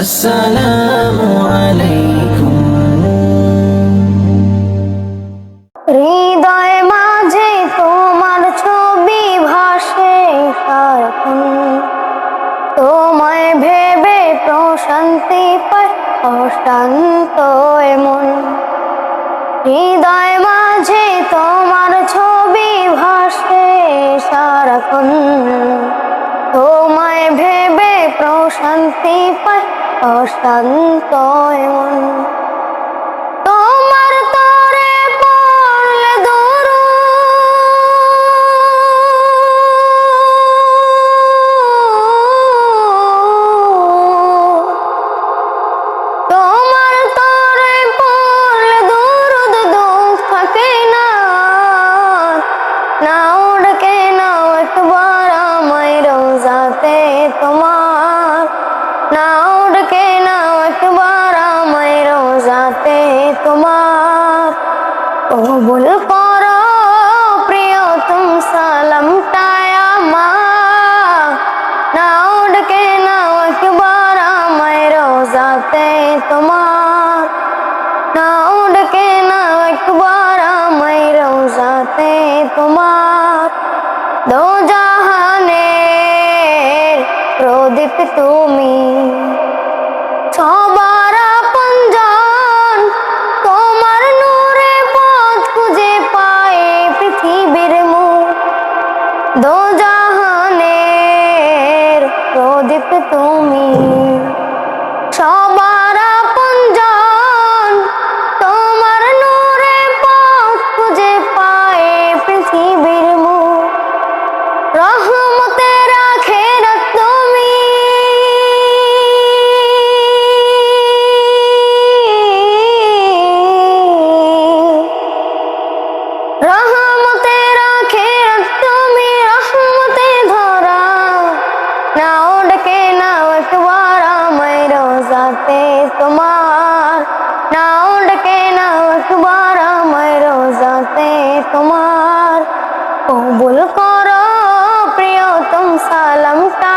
আসসালামু আলাইকুম হৃদয় মাঝে তোমার ছবি ভাসে সারাক্ষণ তোমায় ভেবে প্রশান্তি পায় অশান্ত এমন হৃদয় মাঝে তোমার ছবি ভাসে সারাক্ষণ। তোমায় ভেবে প্রশান্তি পায় অশান্ত এমন কবুল করো প্রিয় তুম সালামটায় আমার না উড়কে নাও একবার আমায় রোজাতে তোমার না উড়কে নাও একবার আমায় রোজাতে তোমার দো জাহানের প্রদীপ তুমি সবার वास्ते तुम्हार ना उड़ के ना दोबारा मैं रोजा से तुम्हार कबूल करो प्रियो तुम सलाम का